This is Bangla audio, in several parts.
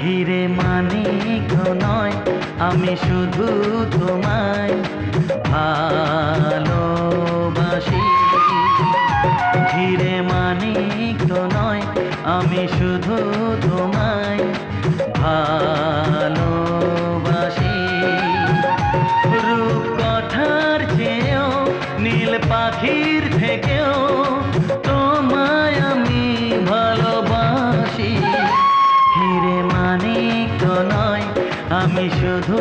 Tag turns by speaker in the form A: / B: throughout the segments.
A: হিরে মানিক নয়, আমি শুধু তোমায় ভালোবাসি। হিরে মানিক নয়, আমি শুধু তোমায় ভালোবাসি। রূপ কথার চেয়েও নীল পাখির থেকেও আমি শুধু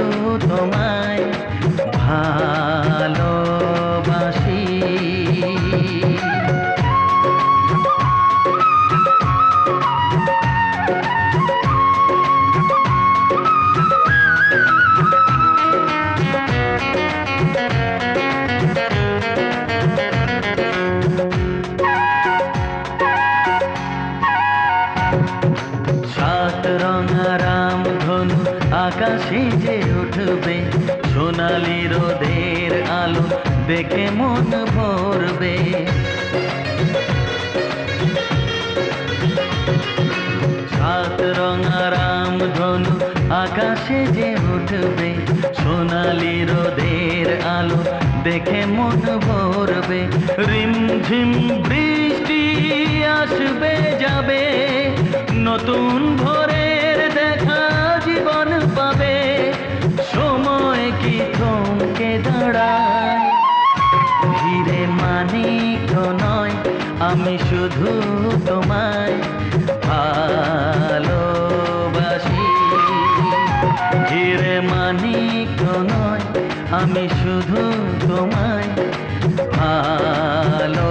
A: তোমায় ভালোবাসি। সাত রাম ধনু আকাশে যে উঠবে, সোনালি রোদের আলো দেখে মন ভরবে। সাত রঙা রাম ধনু আকাশে যে উঠবে, সোনালি রোদের আলো দেখে মন ভরবে। রিমঝিম বৃষ্টি আসবে, যাবে নতুন ভোরের হিরে মানিক নয় আমি শুধু তোমায় ভালোবাসি হিরে মানিক নয় আমি শুধু তোমায় ভালোবাসি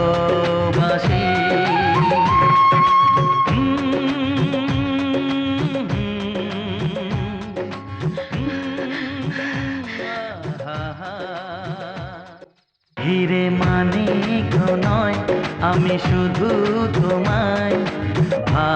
A: হিরে মানে নয় আমি শুধু তোমায় ভা